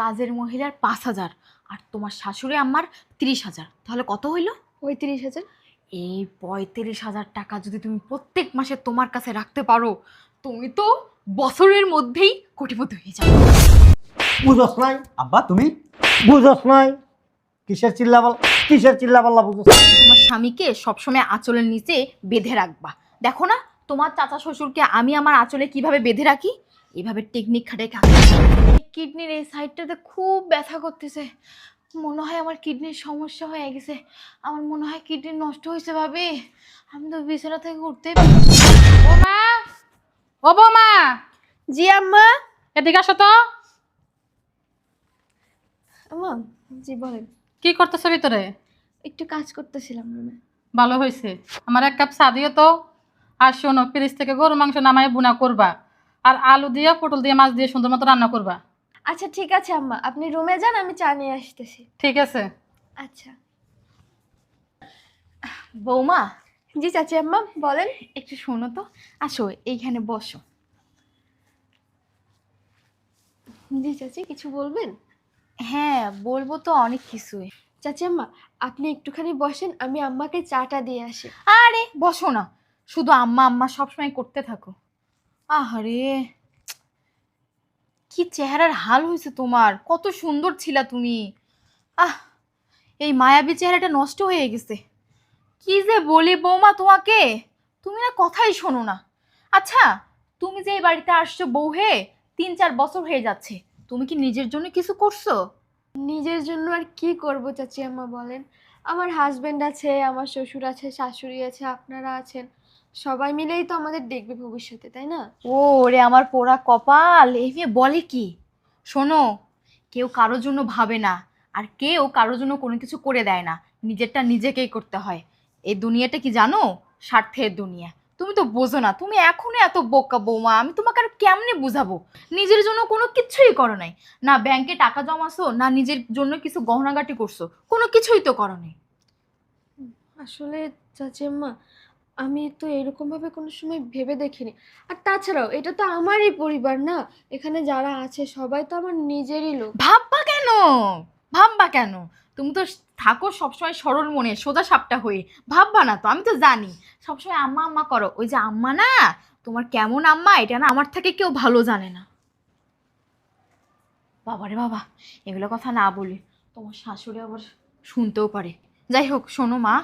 কাজের মহিলার পাঁচ হাজার আর তোমার শাশুড়ি আমার তিরিশ হাজার। তাহলে কত হইল? পঁয়ত্রিশ হাজার। এই পঁয়ত্রিশ হাজার টাকা যদি তুমি প্রত্যেক মাসে তোমার কাছে রাখতে পারো তুমি তো বছরের মধ্যেই কোটিপতি হয়ে যাবে। বুঝস নাই? আব্বা তুমি? বুঝস নাই? কিসের চিল্লাপাল কিসের চিল্লাপাল্লা বুঝস? তোমার স্বামীকে সবসময় আঁচলের নিচে বেঁধে রাখবা। দেখো না তোমার চাচা শ্বশুরকে আমি আমার আঁচলে কীভাবে বেঁধে রাখি? এভাবে টেকনিক খাটে কাজ কিডনির এই সাইডটাতে খুব ব্যথা করতেছে। মনে হয় আমার কিডনির সমস্যা হয়ে গেছে। আমার মনে হয় কিডনি নষ্ট হয়েছে ভাবি। আমি তো বিছানা থেকে উঠতেই না। বৌমা ও বৌমা! জি আম্মা। এদিকে আসো তো। আম্মা জি বলেন। কি করতেছো ভিতরে? একটু কাজ করতেছিলাম রুমে। ভালো হয়েছে। আমার এক কাপ চা দিও তো। আর শোনো ফ্রিজ থেকে গরু মাংস নামায় বুনা করবা। আর আলু দিয়ে পটল দিয়ে মাছ দিয়ে সুন্দর মতো রান্না করবা। আচ্ছা ঠিক আছে আম্মা। আপনি রুমে যান আমি চা নিয়ে আসতেছি। ঠিক আছে। আচ্ছা। বৌমা? জি চাচি আম্মা বলেন। একটু শোনো তো। আসো এইখানে বসো। জি চাচি কিছু বলবেন? হ্যাঁ বলব তো অনেক কিছুই। চাচি আম্মা আপনি একটুখানি বসেন আমি আম্মাকে চাটা দিয়ে আসি। আরে বসো না। শুধু আম্মা আম্মা সবসময় করতে থাকো। আহারে। কি চেহারার হাল হয়েছে তোমার? কত সুন্দর ছিলা তুমি। আহ, এই মায়াবী চেহারাটা নষ্ট হয়ে গেছে। কি যে বলি বৌমা তোমাকে? তুমি না কথাই শোনো না। আচ্ছা তুমি যে এই বাড়িতে আসছো বউ হয়ে তিন চার বছর হয়ে যাচ্ছে। তুমি কি নিজের জন্য কিছু করছ? নিজের জন্য আর কি করব চাচি আম্মা বলেন। আমার হাজবেন্ড আছে, আমার শ্বশুর আছে, শাশুড়ি আছে, আপনারা আছেন। সবাই মিলেই তো আমাদের দেখবে ভবিষ্যতে তাই না? ও রে আমার পোড়া কপাল। এই মেয়ে বলে কি? শোনো কেউ কারোর জন্য ভাবে না আর কেউ কারোর জন্য কোনো কিছু করে দেয় না। নিজেরটা নিজেকেই করতে হয়। এই দুনিয়াটা কি জানো? স্বার্থের দুনিয়া। তুমি তো বোঝো না তুমি এখনও এত বোকা বৌমা আমি তোমাকে আর কেমনে বুঝাবো? নিজের জন্য কোনো কিছুই করো নাই। না ব্যাংকে টাকা জমাছো না নিজের জন্য কিছু গহনাগাটি করছ কোনো কিছুই তো করো নাই। আসলে চাচি আম্মা আমি তো এরকমভাবে কোনো সময় ভেবে দেখিনি। আর তাছাড়াও, এটা তো আমারই পরিবার না? এখানে যারা আছে, সবাই তো আমার নিজেরই লোক। ভাববা কেন? ভাববা কেন? তুমি তো থাকো সবসময় সরল মনে, সোজা সাপটা হয়ে। ভাববা না তো, আমি তো জানি। সবসময় আম্মা আম্মা করো। ওই যে আম্মা না, তোমার কেমন আম্মা? এটা না আমার থেকে কেউ ভালো জানে না। বাবারে বাবা, এগুলো কথা না বলি তোমার শাশুড়ি আবার শুনতেও পারে। যাই হোক, শোনো মা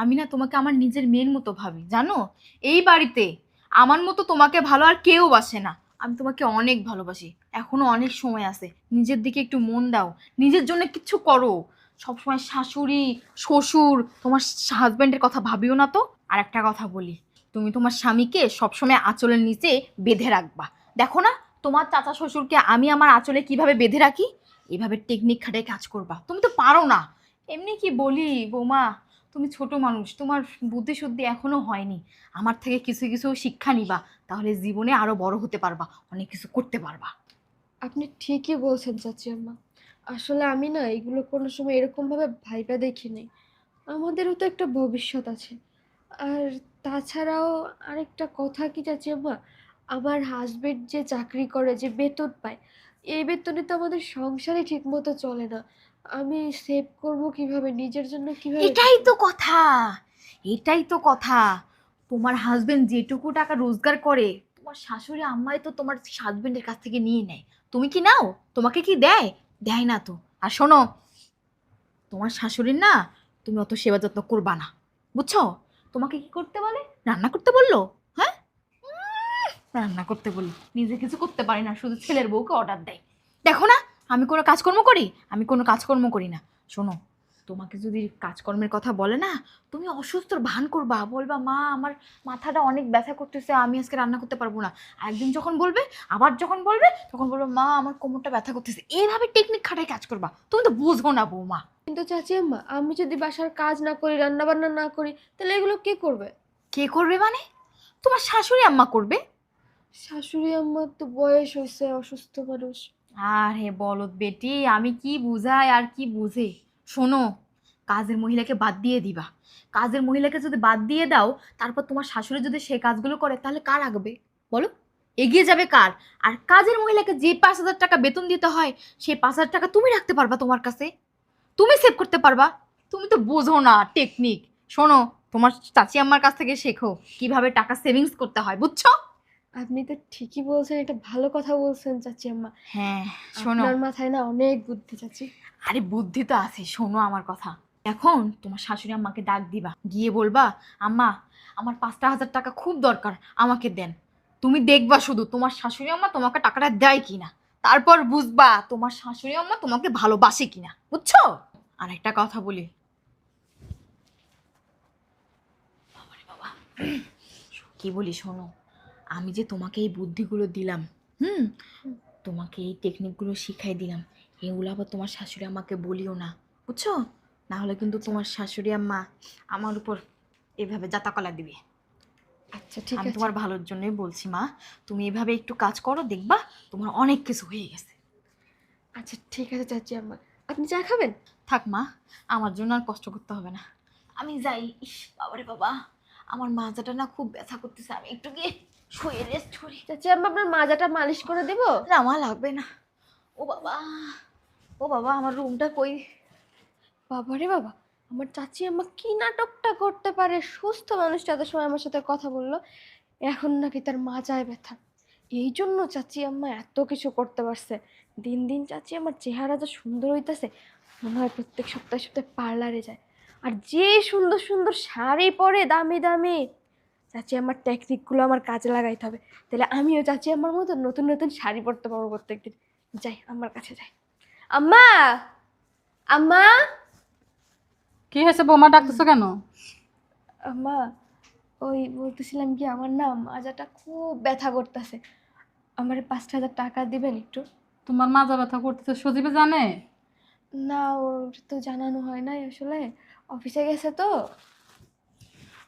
আমি না তোমাকে আমার নিজের মেয়ের মতো ভাবি, জানো? এই বাড়িতে আমার মতো তোমাকে ভালো আর কেউ বাসে না। আমি তোমাকে অনেক ভালোবাসি, এখনও অনেক সময় আছে। নিজের দিকে একটু মন দাও, নিজের জন্য কিছু করো। সবসময় শাশুড়ি, শ্বশুর, তোমার হাজব্যান্ডের কথা ভাবিও না তো। আর একটা কথা বলি, তুমি তোমার স্বামীকে সবসময় আঁচলের নিচে বেঁধে রাখবা। দেখো না, তোমার চাচা শ্বশুরকে আমি আমার আঁচলে কীভাবে বেঁধে রাখি? এভাবে টেকনিক খাটে কাজ করবা। তুমি তো পারো না। এমনি কি বলি বৌমা? তুমি ছোট মানুষ, তোমার বুদ্ধি শুদ্ধি এখনও হয়নি। আমার থেকে কিছু কিছু শিক্ষা নিবা, তাহলে জীবনে আরও বড় হতে পারবা, অনেক কিছু করতে পারবা। আপনি ঠিকই বলছেন চাচি আম্মা। আসলে আমি না এগুলো কোনো সময় এরকমভাবে ভাইবা দেখিনি। আমাদেরও তো একটা ভবিষ্যৎ আছে। আর তাছাড়াও আরেকটা কথা কি চাচি আম্মা? আমার হাজবেন্ড যে চাকরি করে, যে বেতন পায়, এই বেতনে তো আমাদের সংসারই ঠিকমতো চলে না। আমি সেভ করব কীভাবে? নিজের জন্য কীভাবে এটাই তো কথা। এটাই তো কথা। তোমার হাজবেন্ড যেটুকু টাকা রোজগার করে তোমার শাশুড়ি আম্মাই তো তোমার হাজবেন্ডের কাছ থেকে নিয়ে নেয়। তুমি কি নাও? তোমাকে কি দেয়? দেয় না তো। আর শোনো তোমার শাশুড়ির না তুমি অত সেবা যত্ন করবা না। বুঝছ? তোমাকে কি করতে বলে? রান্না করতে বলল? হ্যাঁ? রান্না করতে বলল। নিজে কিছু করতে পারি না শুধু ছেলের বউকে অর্ডার দেয়। দেখো না আমি কোনো কাজকর্ম করি? আমি কোনো কাজকর্ম করি না। শোনো তোমাকে যদি কাজকর্মের কথা বলে না তুমি অসুস্থর ভান করবা। বলবা মা আমার মাথাটা অনেক ব্যথা করতেছে আমি আজকে রান্না করতে পারব না। একদিন যখন বলবে আবার যখন বলবে তখন বলবে মা আমার কোমরটা ব্যথা করতেছে। এইভাবে টেকনিক খাটাই কাজ করবা। তুমি তো বুঝব না বৌমা। কিন্তু চাচি আম্মা আমি যদি বাসার কাজ না করি রান্না বান্না না করি তাহলে এগুলো কে করবে? কে করবে মানে? তোমার শাশুড়ি আম্মা করবে? শাশুড়ি আম্মার তো বয়স হয়েছে অসুস্থ মানুষ। আর বলদ বেটি, আমি কি বুঝাই আর কি বুঝে? শোনো, কাজের মহিলাকে বাদ দিয়ে দিবা। কাজের মহিলাকে যদি বাদ দিয়ে দাও, তারপর তোমার শাশুড়ি যদি সে কাজগুলো করে, তাহলে কার আগবে বলো, এগিয়ে যাবে কার? আর কাজের মহিলাকে যে পাঁচ হাজার টাকা বেতন দিতে হয়, সেই পাঁচ হাজার টাকা তুমি রাখতে পারবা তোমার কাছে? তুমি সেভ করতে পারবা? তুমি তো বোঝো না টেকনিক শোনো, তোমার চাচি আমার কাছ থেকে শেখো কীভাবে টাকা সেভিংস করতে হয়, বুঝছ? আপনি তো ঠিকই বলছেন এটা ভালো কথা বলছেন চাচি আম্মা। হ্যাঁ শোনো। আপনার মাথায় না অনেক বুদ্ধি চাচি। আরে বুদ্ধি তো আছে শোনো আমার কথা। এখন তোমার শাশুড়ি আম্মাকে ডাক দিবা গিয়ে বলবা আম্মা আমার পাঁচটা হাজার টাকা খুব দরকার আমাকে দেন। তুমি দেখবা শুধু তোমার শাশুড়ি আম্মা তোমাকে টাকাটা দেয় কিনা। তারপর বুঝবা তোমার শাশুড়ি আম্মা তোমাকে ভালোবাসে কিনা। বুঝছ? আর একটা কথা বলি। বাবা। কি বলি শোনো? আমি যে তোমাকে এই বুদ্ধিগুলো দিলাম হুম? তোমাকে এই টেকনিকগুলো শিখাই দিলাম এগুলো আবার তোমার শাশুড়ি আমাকে বলিও না বুঝছ? না হলে কিন্তু তোমার শাশুড়ি আম্মা আমার উপর এভাবে জাতাকলা দিবে। আচ্ছা ঠিক আমি আছে। তোমার ভালোর জন্যই বলছি মা। তুমি এভাবে একটু কাজ করো দেখবা তোমার অনেক কিছু হয়ে গেছে। আচ্ছা ঠিক আছে চাচি আম্মা। আপনি চা খাবেন? থাক মা। আমার জন্য আর কষ্ট করতে হবে না। আমি যাই ইস বাবারে বাবা। আমার মাজাটা না খুব ব্যথা করতেছে আমি একটু গিয়ে শুয়ে রেস্ট করি চাচি আম্মা আপনার মাজাটা মালিশ করে দিব? না আমার লাগবে না। ও বাবা ও বাবা আমার রুমটা কই? বাবারে বাবা আমার চাচি আম্মা কি নাটকটা করতে পারে? সুস্থ মানুষটা এত সময় আমার সাথে কথা বলল এখন নাকি তার মাজায় ব্যথা। এই জন্য চাচি আম্মা এত কিছু করতে পারছে। দিন দিন চাচি আমার চেহারা যা সুন্দর হইতেছে মনে হয় প্রত্যেক সপ্তাহে সপ্তাহে পার্লারে যায়। আর যে সুন্দর সুন্দর শাড়ি পরে দামি দামি চাচি আমার টেকনিকগুলো আমার কাজে লাগাইতে হবে। তাহলে আমিও চাচি আমার মতো নতুন নতুন শাড়ি পরতে পারব প্রত্যেকদিন। যাই আমার কাছে যাই। আম্মা! আম্মা! কি হয়েছে বৌমা ডাকতেছো কেন? আম্মা ওই বলতেছিলাম কি আমার না মাজাটা খুব ব্যথা করতেছে। আমার পাঁচ হাজার টাকা দিবেন একটু? তোমার মাজা ব্যথা করতেছে সজীবে জানে? না ওর তো জানানো হয় নাই আসলে। অফিসে গেছে তো।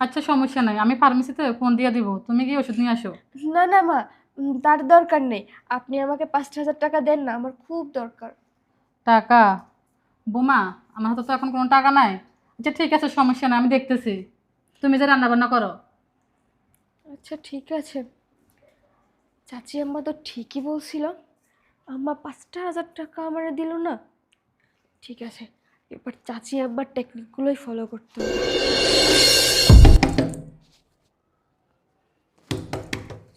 আচ্ছা সমস্যা নাই। আমি ফার্মেসিতে ফোন দিয়ে দিব। তুমি গিয়ে ওষুধ নিয়ে আসো? না না মা উম, তার দরকার নেই। আপনি আমাকে পাঁচ হাজার টাকা দেন না আমার খুব দরকার। টাকা? বোমা আমার হাতে তো এখন কোনো টাকা নাই। আচ্ছা ঠিক আছে সমস্যা নাই আমি দেখতেছি। তুমি যে রান্না বান্না করো। আচ্ছা ঠিক আছে। চাচি আম্মা তো ঠিকই বলছিল আম্মা পাঁচটা হাজার টাকা আমার দিল না। ঠিক আছে এবার চাচি আব্বার টেকনিকগুলোই ফলো করতে হবে।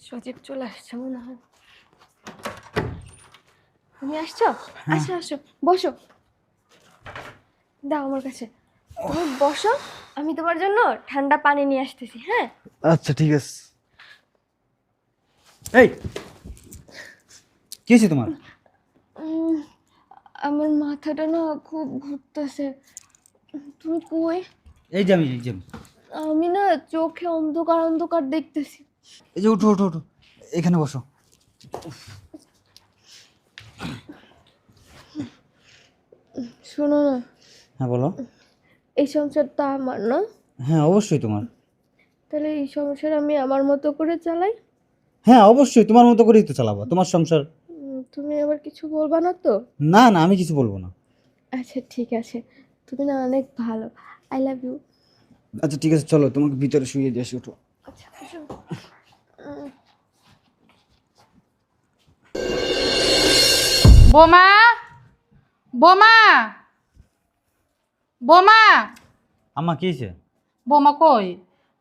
সজীব চলে আসছে মনে হয়। তুমি আসছো? আসো আসো বসো। দাও আমার কাছে। তুমি বসো আমি তোমার জন্য ঠান্ডা পানি নিয়ে আসতেছি হ্যাঁ? আচ্ছা ঠিক আছে। এই কি হয়েছে তোমার? উম, আমার মাথাটা না খুব ঘুরতেছে। তুমি কই? এই যে আমি এই যে আমি। আমি না চোখে অন্ধকার অন্ধকার দেখতেছি। এই যে উঠো উঠো উঠো। এখানে বসো। শোনো না। হ্যাঁ বলো। এই সংসারটা আমার না। হ্যাঁ অবশ্যই তোমার। তাহলে এই সংসার আমি আমার মতো করে চালাই? হ্যাঁ অবশ্যই তোমার মতো করেই তো চালাবো। তোমার সংসার। তুমি আবার কিছু বলবা না তো? না না আমি কিছু বলব না। আচ্ছা ঠিক আছে। তুমি না অনেক ভালো। I love you. আচ্ছা ঠিক আছে চলো তোমাকে ভিতরে শুয়ে দিয়ে আসি উঠো। আচ্ছা বোমা? বোমা? বোমা? আম্মা কি হয়েছে বোমা কই?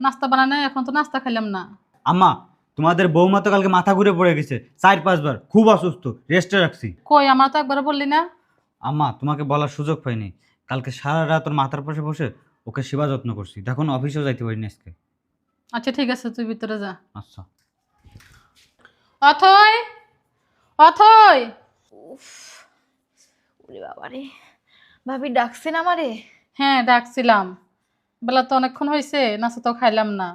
নাস্তা বানানো এখন তো নাস্তা খাইলাম না। আম্মা তোমাদের বৌমা তো কালকে মাথা ঘুরে পড়ে গেছে। চার পাঁচবার খুব অসুস্থ রেস্টে রাখছি। কই আমার তো একবার বললি না? আম্মা তোমাকে বলার সুযোগ পাইনি। কালকে সারা রাত ওর মাথার পাশে বসে ওকে সেবা যত্ন করছি। দেখো না অফিসেও যাইতে পারিনি আজকে। আচ্ছা ঠিক আছে তুই ভিতরে যা। আচ্ছা। অথই অথই। ওরে বাবারে। ভাবি ডাকছেন আমারে? হ্যাঁ ডাকছিলাম। বেলা তো অনেকক্ষণ হয়েছে নাস্তা তো খাইলাম না।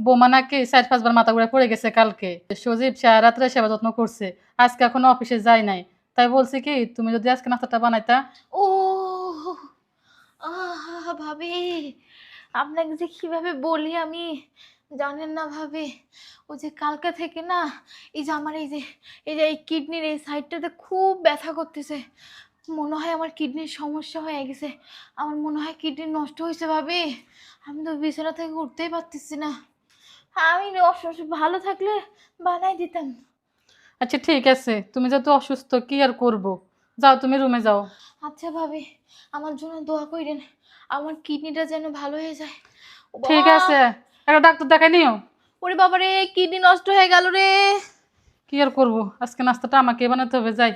বোমা নাকি চার পাঁচবার মাথা ঘুরে পড়ে গেছে কালকে। সজীব সারা রাত্রে সেবা যত্ন করছে আজকে এখনও অফিসে যাই নাই। তাই বলছি কি তুমি যদি আজকে নাস্তাটা বানাইতা। ও আহ ভাবি। আপনাকে যে কীভাবে বলি আমি? জানেন না ভাবি ও যে কালকে থেকে না এই যে আমার এই যে এই যে এই কিডনির এই সাইডটাতে খুব ব্যথা করতেছে। মনে হয় আমার কিডনির সমস্যা হয়ে গেছে। আমার মনে হয় কিডনি নষ্ট হয়েছে ভাবি। আমি তো বিছানা থেকে উঠতেই পারতেছি না। আমি অবশ্য ভালো থাকলে বানাই দিতাম। আচ্ছা ঠিক আছে। তুমি যেহেতু অসুস্থ কি আর করব? যাও তুমি রুমে যাও। আচ্ছা ভাবি আমার জন্য দোয়া করেন আমার কিডনিটা যেন ভালো হয়ে যায়। ঠিক আছে। একটা ডাক্তার দেখাই নিও। ওরে বাবা রে কিডনি নষ্ট হয়ে গেল রে। কি আর করব? আজকে নাস্তাটা আমাকে বানাতে হবে যাই।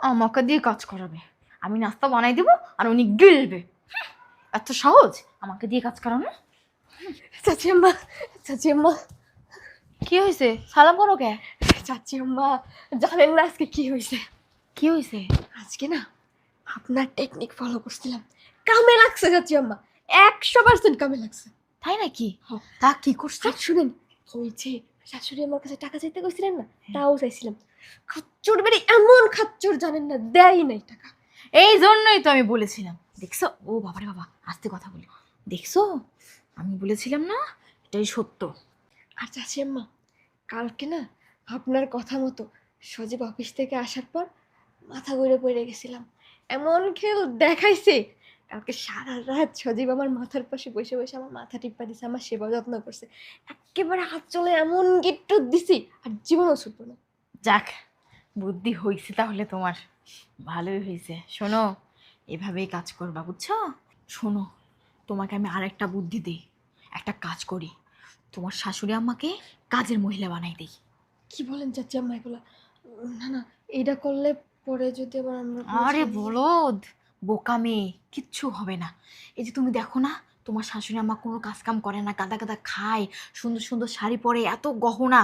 আমাকে দিয়ে কাজ করাবে। আমি নাস্তা বানাই দিব আর উনি গিলবে। এত সহজ? আমাকে দিয়ে কাজ করানো? চাচি আম্মা চাচি আম্মা কি হয়েছে সালাম করো কে? চাচি আম্মা জানেন না আজকে কি হয়েছে কি হয়েছে আজকে না আপনার টেকনিক ফলো করছিলাম। কামে লাগছে চাচি আম্মা একশো পার্সেন্ট কামে লাগছে। তাই নাকি? হ্যাঁ। তা কি করছ? শুনেন যে শাশুড়ি আমার কাছে টাকা চাইতে গেছিলেন না তাও চাইছিলাম। খাচ্চর বেড়ে এমন খাচ্চর জানেন না দেয় নাই টাকা। এই জন্যই তো আমি বলেছিলাম। দেখছ? ও বাবারে বাবা আস্তে কথা বলি। দেখছ? আমি বলেছিলাম না এটাই সত্য। আর চাচি আম্মা কালকে না আপনার কথা মতো সজীব অফিস থেকে আসার পর মাথা ঘুরে পড়ে গেছিলাম। এমন খেল দেখাইছে কালকে সারা রাত সজীব আমার মাথার পাশে বসে বসে আমার মাথা টিপ্পা দিছে আমার সেবা যত্ন করছে। একেবারে হাত চলে এমন গিট্টু দিছি আর জীবনও ছুটবো না। যাক বুদ্ধি হয়েছে তাহলে তোমার। ভালোই হয়েছে শোনো এভাবেই কাজ করবা বুঝছ? শোনো তোমাকে আমি আর একটা বুদ্ধি দিই একটা কাজ করি। তোমার শাশুড়ি আম্মাকে কাজের মহিলা বানাই দিই। কি বলেন চাচি আম্মা এগুলা? না না এটা করলে পরে যদি আবার আমরা আরে বলদ! বোকা মেয়ে কিচ্ছু হবে না। এই যে তুমি দেখো না তোমার শাশুড়ি আমার কোনো কাজ কাম করে না গাদা গাদা খায় সুন্দর সুন্দর শাড়ি পরে এত গহনা।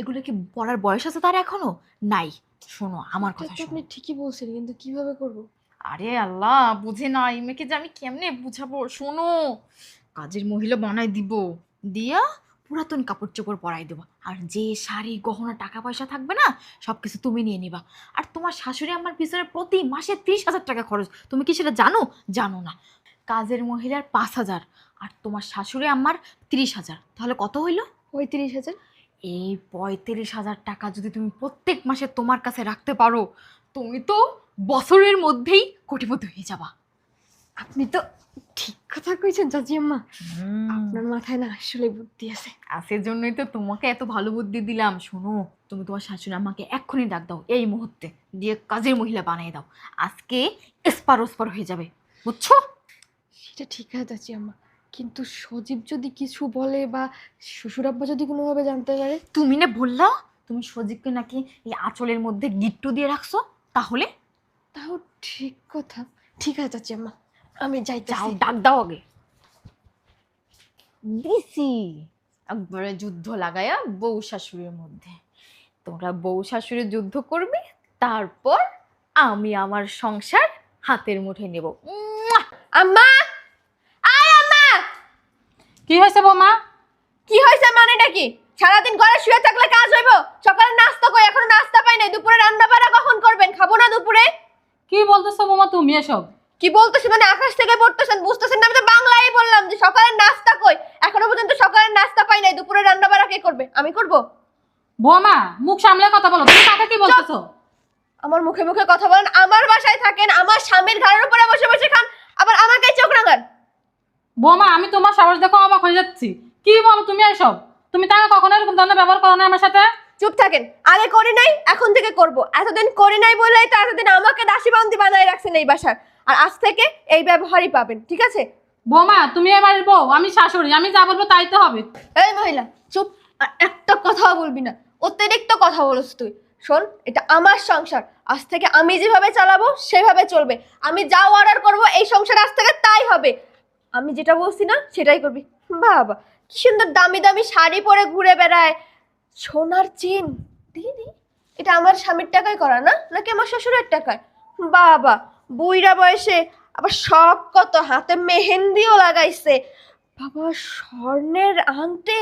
এগুলো কি পরার বয়স আছে তার এখনও? নাই। শোনো আমার কথা আপনি ঠিকই বলছেন কিন্তু কীভাবে করব? আরে আল্লাহ বুঝে না এই মেয়েকে যে আমি কেমনে বুঝাবো? শোনো কাজের মহিলা বানাই দিব। দিয়া পুরাতন কাপড় চোপড় পরাই দেবো। আর যে শাড়ি গহনা টাকা পয়সা থাকবে না সব কিছু তুমি নিয়ে নিবা। আর তোমার শাশুড়ি আমার পিছনে প্রতি মাসে ত্রিশ হাজার টাকা খরচ। তুমি কি সেটা জানো? জানো না। কাজের মহিলার পাঁচ হাজার আর তোমার শাশুড়ি আমার ত্রিশ হাজার। তাহলে কত হইল? পঁয়ত্রিশ হাজার। এই পঁয়ত্রিশ হাজার টাকা যদি তুমি প্রত্যেক মাসে তোমার কাছে রাখতে পারো তুমি তো বছরের মধ্যেই কোটিপতি হয়ে যাবা। আপনি তো ঠিক কথা কইছেন চাচি আম্মা। আপনার মাথায় না আসলে বুদ্ধি আছে। আর সেজন্যই তো তোমাকে এত ভালো বুদ্ধি দিলাম। শোনো তুমি তোমার শাশুড়ি আমাকে এক্ষুনি ডাক দাও এই মুহূর্তে। দিয়ে কাজের মহিলা বানিয়ে দাও। আজকে এসপার ওসপার হয়ে যাবে বুঝছ? সেটা ঠিক আছে চাচি আম্মা। কিন্তু সজীব যদি কিছু বলে বা শ্বশুর আব্বা যদি কোনোভাবে জানতে পারে? তুমি না বললা তুমি সজীবকে নাকি এই আঁচলের মধ্যে গিট্টু দিয়ে রাখছো? তাহলে? তাও ঠিক কথা। ঠিক আছে চাচি আম্মা। আমি যাই যাও ডাক দাও আগে। দিছি। একবারে যুদ্ধ লাগায়া বউ শাশুড়ির মধ্যে। তোমরা বউ শাশুড়ি যুদ্ধ করবে তারপর আমি আমার সংসার হাতের মুঠে নেব! আম্মা! আয় আম্মা! কি হয়েছে বৌমা? কি হয়েছে মানেটা কি? সারাদিন ঘরে শুয়ে থাকলে কাজ হইব? সকালে নাস্তা কই? এখন নাস্তা পাই নাই। দুপুরে রান্না বাড়া কখন করবেন? খাব না দুপুরে? কি বলতেছো বৌমা তুমি এসব? কি বলতেছি মানে আকাশ থেকে পড়তেছেন বুঝতেছেন না? আমি তো বাংলায় বললাম যে সকালের নাস্তা কই? এখনও পর্যন্ত সকালের নাস্তা পাই নাই দুপুরে রান্না বাড়া কে করবে? আমি করব? বোমা মুখ সামলে কথা বলো। তুমি কাকে কি বলতেছো? আমার মুখে মুখে কথা বলেন আমার বাসায় থাকেন আমার স্বামীর ঘরের উপরে বসে বসে খান আবার আমাকে চোখ রাঙান। বোমা আমি তোমার সাহস দেখো অবাক হয়ে যাচ্ছি। কি বলো তুমি এসব? তুমি তাকে কখনো এরকম ধরনের ব্যবহার করো না আমার সাথে? চুপ থাকেন আগে করি নাই এখন থেকে করব। এতদিন করি নাই বলেই তো এতদিন আমাকে দাসী বান্দি বানায় রাখছেন এই বাসার। আর আজ থেকে এই ব্যবহারই পাবেন ঠিক আছে? বৌমা তুমি এবার বউ আমি শাশুড়ি আমি যা বলব তাই তো হবে। এই মহিলা চুপ আর একটা কথাও বলবি না অতিরিক্ত কথা বলছ তুই। শোন এটা আমার সংসার আজ থেকে আমি যেভাবে চালাবো সেভাবে চলবে। আমি যা অর্ডার করব এই সংসার আজ থেকে তাই হবে। আমি যেটা বলছি না সেটাই করবি। বাবা কি সুন্দর দামি দামি শাড়ি পরে ঘুরে বেড়ায়। সোনার চেন দিদি এটা আমার স্বামীর টাকায় করা না? নাকি আমার শ্বশুরের টাকায়? বাবা বুইরা বয়সে আবার শখ কত হাতে মেহেন্দিও লাগাইছে। বাবা স্বর্ণের আংটি?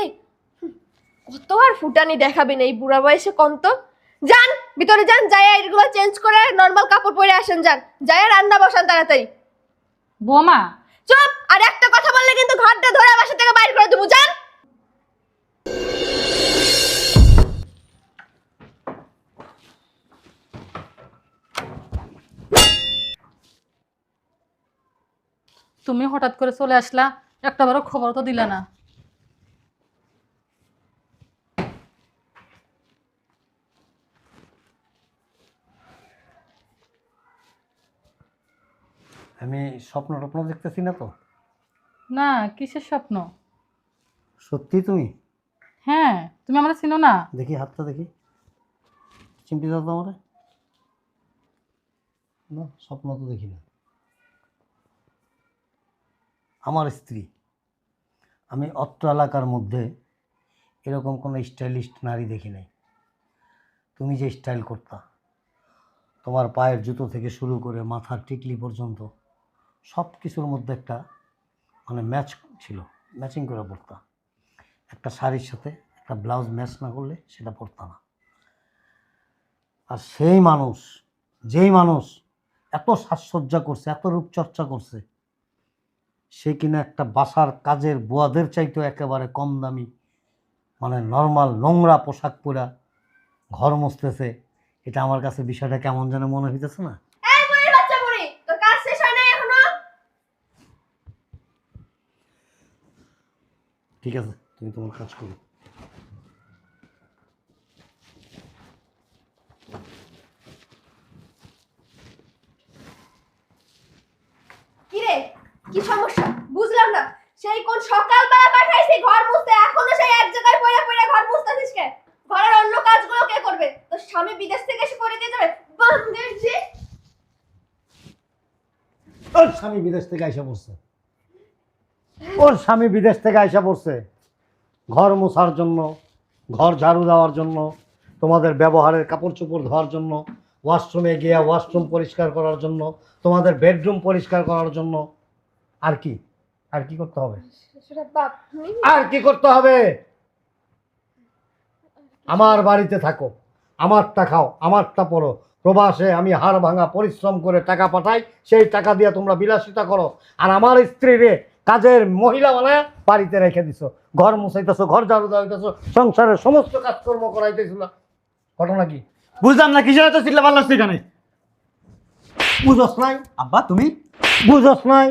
কত আর ফুটানি দেখাবেন এই বুড়া বয়সে কন্ত। যান ভিতরে যান যাই এগুলো চেঞ্জ করে নর্মাল কাপড় পরে আসেন যান। যাই রান্না বসান তাড়াতাড়ি। বোমা। চুপ! আর একটা কথা বললে কিন্তু ঘরটা ধরে বাসা থেকে বাইর করে দেবো যান। তুমি হঠাৎ করে চলে আসলা একটা বারো খবর তো দিলা না। আমি স্বপ্ন টপ্ন দেখতেছি না তো? না কিসের স্বপ্ন? সত্যি তুমি? হ্যাঁ তুমি আমার চিনো না? দেখি হাতটা দেখি। চিন্তিত তোমার তো আমার? না স্বপ্ন তো দেখি না। আমার স্ত্রী। আমি অত্র এলাকার মধ্যে এরকম কোনো স্টাইলিস্ট নারী দেখি নাই। তুমি যে স্টাইল করতা, তোমার পায়ের জুতো থেকে শুরু করে মাথার টিকলি পর্যন্ত সব কিছুর মধ্যে একটা মানে ম্যাচ ছিল, ম্যাচিং করে পড়তা। একটা শাড়ির সাথে একটা ব্লাউজ ম্যাচ না করলে সেটা পরতা না। আর সেই মানুষ, যেই মানুষ এত সাজসজ্জা করছে, এত রূপচর্চা করছে সে কিনা একটা বাসার কাজের বুয়াদের চাইতেও একেবারে কম দামি মানে নর্মাল নোংরা পোশাক পরা ঘর মুছতেছে। এটা আমার কাছে বিষয়টা কেমন যেন মনে হইতেছে না। ঠিক আছে তুমি তোমার কাজ করো কি রে কি সমস্যা? বুঝলাম না। সেই কোন সকালবেলা পাঠাইছি ঘর মুছতে। এখনও সেই এক জায়গায় পড়ে পড়ে ঘর মুছতেছিস কে? ঘরের অন্য কাজগুলো কে করবে? তোর স্বামী বিদেশ থেকে এসে করে দিয়ে যাবে? বান্দের যে ওর স্বামী বিদেশ থেকে আইসা পড়ছে। ওর স্বামী বিদেশ থেকে আইসা পড়ছে। ঘর মোছার জন্য, ঘর ঝাড়ু দেওয়ার জন্য, তোমাদের ব্যবহারের কাপড় চোপড় ধোয়ার জন্য ওয়াশরুমে গিয়ে ওয়াশরুম পরিষ্কার করার জন্য, তোমাদের বেডরুম পরিষ্কার করার জন্য আর কি? আর কি করতে হবে? আর কি করতে হবে? আমার বাড়িতে থাকো আমারটা খাও আমারটা পড়ো। প্রবাসে আমি হাড় ভাঙা পরিশ্রম করে টাকা পাঠাই সেই টাকা দিয়ে তোমরা বিলাসিতা করো। আর আমার স্ত্রীরে কাজের মহিলা বানায় বাড়িতে রেখে দিছো। ঘর মুছাইতেছো ঘর ঝাড়ু দেওয়াইতেছো সংসারের সমস্ত কাজকর্ম করাইতেছিল ঘটনা কি? বুঝলাম না কিসের এত চিল্লা পাল্লা সেখানে বুঝস নাই? আব্বা তুমি? বুঝস নাই?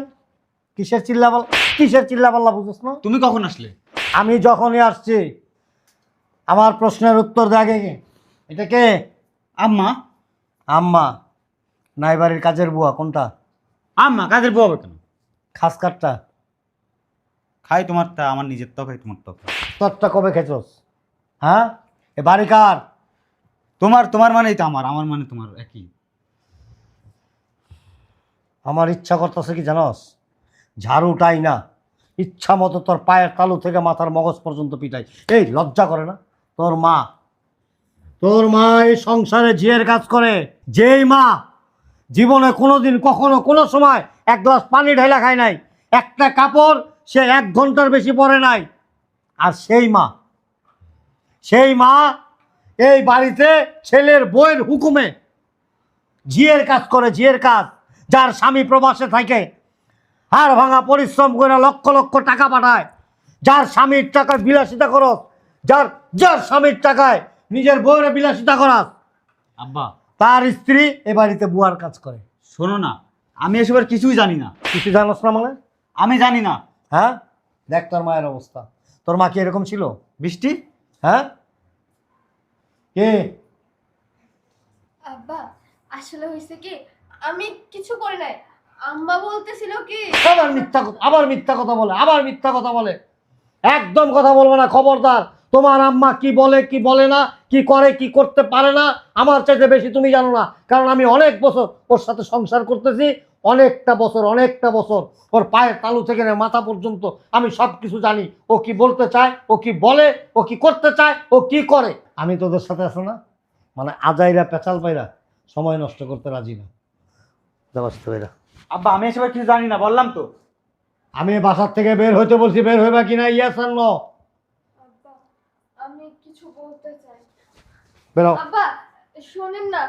কিসের চিল্লা পাল্লা কিসের চিল্লা পাল্লা বুঝোস না? তুমি কখন আসলে? আমি যখনই আসছি আমার প্রশ্নের উত্তর দেখে কে? এটা কে? আম্মা। আম্মা। নাই বাড়ির কাজের বুয়া কোনটা? আম্মা কাজের বউ হবে কেন? খাস কাটটা খাই তোমারটা আমার নিজের তো খাই তোমার তো। তোরটা কবে খেছোস? হ্যাঁ? এ বাড়ি কার? তোমার তোমার মানেই তো আমার আমার মানে তোমার একই। আমার ইচ্ছা করতেছে কি জানস? ঝাড়ুটাই না। ইচ্ছা মতো তোর পায়ের তালু থেকে মাথার মগজ পর্যন্ত পিটাই। এই লজ্জা করে না? তোর মা। তোর মা এই সংসারে ঝিয়ের কাজ করে। যেই মা জীবনে কোনো দিন কখনো কোনো সময় এক গ্লাস পানি ঢেলা খায় নাই। একটা কাপড় সে এক ঘণ্টার বেশি পরে নাই। আর সেই মা সেই মা এই বাড়িতে ছেলের বইয়ের হুকুমে ঝিয়ের কাজ করে, ঝিয়ের কাজ। যার স্বামী প্রবাসে থাকে হাড় ভাঙা পরিশ্রম করে লক্ষ লক্ষ টাকা পাঠায়। যার স্বামীর টাকায় বিলাসিতা করস যার যার স্বামীর টাকায় নিজের বউরে বিলাসিতা করাস আব্বা। তার স্ত্রী এ বাড়িতে বুয়ার কাজ করে। শোনো না আমি এসবের কিছুই জানি না। কিছু জানোস না মানে? আমি জানি না। হ্যাঁ? দেখ তোর মায়ের অবস্থা। তোর মা কি এরকম ছিল? বৃষ্টি? হ্যাঁ? কে? আব্বা আসলে হয়েছে কি আমি কিছু করি নাই। আম্মা বলতেছিল কি? আবার মিথ্যা কথা, আবার মিথ্যা কথা বলে, আবার মিথ্যা কথা বলে। একদম কথা বলব না, খবরদার। তোমার আম্মা কি বলে কি বলে না, কি করে, কি করতে পারে না, আমার চাইতে বেশি তুমি জানো না। কারণ আমি অনেক বছর ওর সাথে সংসার করতেছি, অনেকটা বছর অনেকটা বছর। ওর পায়ের তালু থেকে মাথা পর্যন্ত আমি সব কিছু জানি। ও কি বলতে চায়, ও কি বলে, ও কি করতে চায়, ও কি করে? আমি তোদের সাথে আসো না? মানে আজাইরা, পেঁচাল পাইরা সময় নষ্ট করতে রাজি না। দেবাস্ত ভাইরা। আব্বা আমি এসব কিছু জানি না বললাম তো। আমি বাসার থেকে বের হইতে বলছি বের হইবা কিনা? ইয়াস আর নো আব্বা আমি কিছু বলতে চাই। বেরো। আব্বা শোনেন না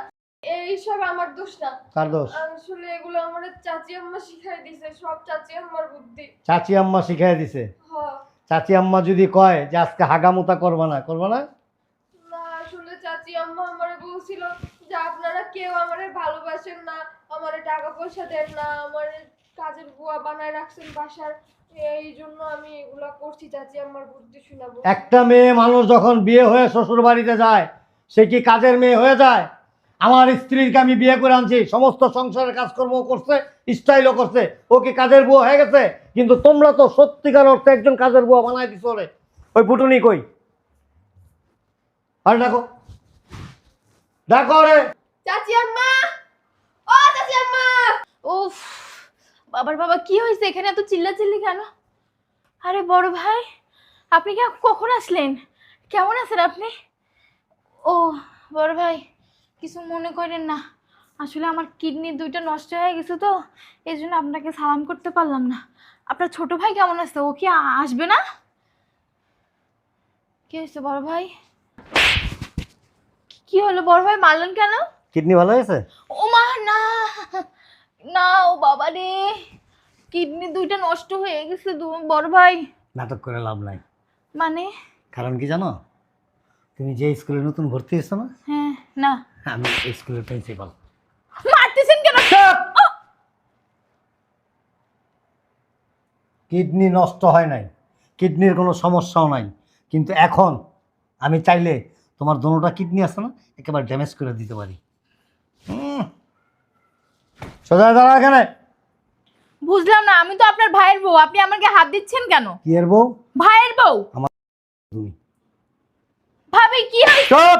এইসব আমার দোষ না। কার দোষ? আসলে এগুলো আমার চাচি আম্মা শিখাই দিছে সব চাচি আম্মার বুদ্ধি। চাচি আম্মা শিখাই দিছে? চাচি আম্মা যদি কয় যে আজকে হাগামুতা করবা না করবা না? না আসলে চাচি আম্মা আমারে বলছিল যে আপনারা কেউ আমারে ভালোবাসেন না আমারে টাকা পয়সা দেন না আমারে কাজের বুয়া বানায় রাখছেন বাসার এই জন্য আমি এগুলা করছি চাচি আম্মার বুদ্ধি শোনাবো। একটা মেয়ে মানুষ যখন বিয়ে হয়ে শ্বশুর বাড়িতে যায় সে কি কাজের মেয়ে হয়ে যায়? আমার স্ত্রীকে আমি বিয়ে করে আনছি সমস্ত সংসারের কাজকর্ম করছে স্টাইলও করছে ও কি কাজের বুয়া হয়ে গেছে? কিন্তু তোমরা তো সত্যিকার অর্থে একজন কাজের বুয়া বানাই দিছো রে ওই পুটুনি কই? আর দেখো দেখো রে চাচি আম্মা! উফ বাবার বাবা কি হয়েছে? এখানে এত চিল্লাচিল্লি কেন? আরে বড় ভাই আপনি কে কখন আসলেন? কেমন আছেন আপনি? ও বড় ভাই কিছু মনে করেন না। আসলে আমার কিডনি দুইটা নষ্ট হয়ে গেছে তো এই জন্য আপনাকে সালাম করতে পারলাম না। আপনার ছোট ভাই কেমন আছে? ও কি আসবে না? কি হয়েছে বড় ভাই? কি হলো বড় ভাই মারলেন কেন? কিডনি ভালো হয়েছে? ও মা না। না ও বাবা রে। কিডনি দুইটা নষ্ট হয়ে গেছে দু- বড় ভাই। নাটক করে লাভ নাই। মানে? কারণ কি জানো? তুমি যে স্কুলে নতুন ভর্তি হয়েছো না? হ্যাঁ না। আমি এই স্কুলের প্রিন্সিপাল মারতেছেন কেন? কিডনি নষ্ট হয় নাই। কিডনির কোনো সমস্যাও নাই। কিন্তু এখন আমি চাইলে তোমার দোনোটা কিডনি আছে না একেবারে ড্যামেজ করে দিতে পারি। সোজা দাঁড়া এখানে। বুঝলাম না আমি তো আপনার ভাইয়ের বউ। আপনি আমাকে হাত দিচ্ছেন কেন? কি এর বউ? ভাইয়ের বউ? আমার তুমি। ভাবি কি চুপ!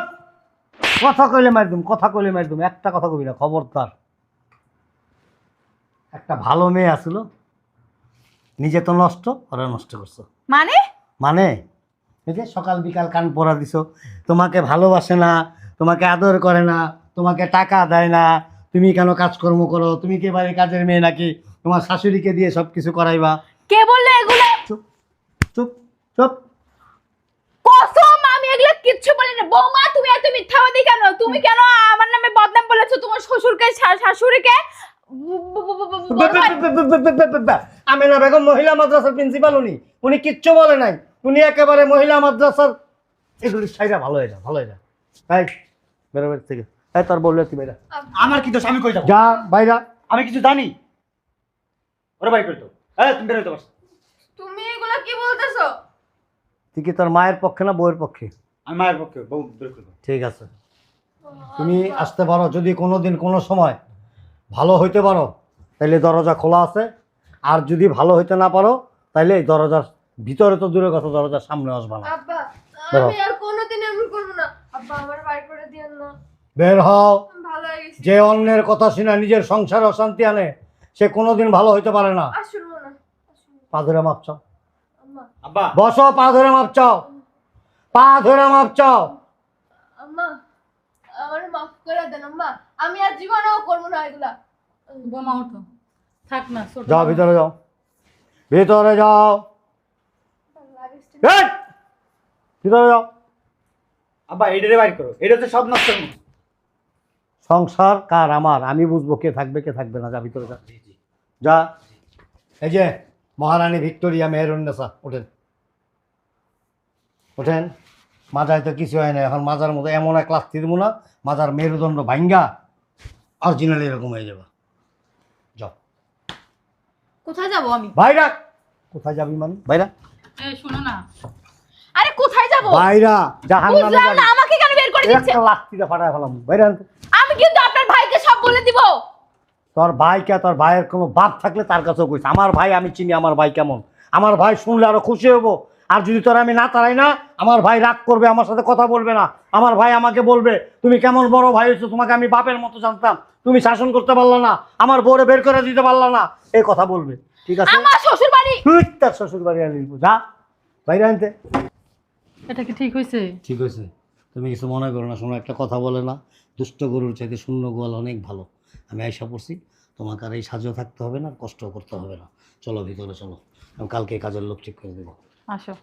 কথা কইলে মার দুম কথা কইলে মার দুম। একটা কথা কবি না খবরদার। একটা ভালো মেয়ে আসলো নিজে তো নষ্ট ওরা নষ্ট করছ। মানে? মানে? এই যে সকাল বিকাল কান পরা দিছো। তোমাকে ভালোবাসে না তোমাকে আদর করে না তোমাকে টাকা দেয় না তুমি কেন কাজকর্ম করো? তুমি কি বাড়ির কাজের মেয়ে নাকি? তোমার শাশুড়িকে দিয়ে সব কিছু করাইবা? কে বললে এগুলো? চুপ চুপ চুপ। কসম আমি এগুলো কিচ্ছু বলি না বৌমা তুমি এত মিথ্যাবাদী কেন? তুমি কেন আমার নামে বদনাম বলেছ তোমার শ্বশুরকে শা- শাশুড়িকে? ভাই- আমেনা বেগম মহিলা মাদ্রাসার প্রিন্সিপাল উনি। উনি কিচ্ছু বলে নাই। উনি একেবারে মহিলা মাদ্রাসার এগুলি সাইরা ভালো হয়ে যা ভালো হয়ে যা। তাই বেরো বের থেকে। এই তোর বললে তুই বেরা আমার কি দোষ? আমি কই যাব? যা বাইরা আমি কিছু জানি? ওরা তো? হ্যাঁ তুমি বেরোতে পারছ। তুমি এগুলো কি বলতেছো? তুই কি তোর মায়ের পক্ষে না বউয়ের পক্ষে? আমি মায়ের পক্ষে বউ বের করব ঠিক আছে। তুমি আসতে পারো যদি কোনো দিন কোনো সময় ভালো হইতে পারো তাহলে দরজা খোলা আছে। আর যদি ভালো হইতে না পারো তাহলে এই দরজার ভিতরে তো দূরের কথা দরজার সামনে আসবা না। আব্বা আমি আর কোনোদিন এমন করব না। আব্বা আমার বাড়ি করে দিয়েন না। বের হও। যে অন্যের কথা শুনে নিজের সংসারে অশান্তি আনে সে কোনোদিন ভালো হইতে পারে না। পা ধরে মাপ চাও। আব্বা। বসো পা ধরে মাপ চাও। পা ধরে মাপ চাও। আমার মাফ করে দেন আম্মা। আমি আর জীবনেও করব না এগুলা। বোমা উঠো থাক না যাও ভিতরে যাও। ভিতরে যাও। এই! ভিতরে যাও। আব্বা এটারে বাইর করো। এটা তো সব নষ্ট সংসার কার আমার? আমি বুঝব কে থাকবে কে থাকবে না যা ভিতরে যা। যা। এই যে মহারানী ভিক্টোরিয়া মেহেরুন্নেসা ওঠেন। ওঠেন। মাজায় তো কিছু হয় না এখন মাজার মতো এমন এক লাস্তি দেবো না মাজার মেরুদণ্ড ভাঙ্গা অরিজিনাল এরকম হয়ে যাবে। যাও। কোথায় যাব আমি? বাইরা কোথায় যাবি মানে? বাইরা এই শোনো না। আরে কোথায় যাব? বাইরা জাহান বুঝলাম না আমাকে কেন বের করে দিচ্ছে? একটা লাস্তিটা ফাটায় ফেলাম। বাইরা কিন্তু আপনার ভাইকে সব বলে দিব। তোর ভাইকে তোর ভাইয়ের কোনো বাপ থাকলে তার কাছেও কইস। আমার ভাই আমি চিনি আমার ভাই কেমন। আমার ভাই শুনলে আরও খুশি হব আর যদি তোর আমি না তারাই না আমার ভাই রাগ করবে আমার সাথে কথা বলবে না। আমার ভাই আমাকে বলবে তুমি কেমন বড় ভাই হয়েছো তোমাকে আমি বাপের মতো জানতাম। তুমি শাসন করতে পারল না আমার বউরে বের করে দিতে পারল না। এই কথা বলবে ঠিক আছে? আমার শ্বশুর বাড়ি তুই তার শ্বশুর বাড়ি আনিস যা বাইরে আনতে। এটা কি ঠিক হয়েছে ঠিক আছে তুমি কিছু মনে করো না শোনো একটা কথা বলে না। দুষ্ট গরুর চাইতে শূন্য গোয়াল অনেক ভালো। আমি আয়সা পড়ছি, তোমাকে আর এই সাজও থাকতে হবে না কষ্ট করতে হবে না। চলো ভিতরে চলো কালকে কাজের লোক ঠিক করে দেবো। আসো।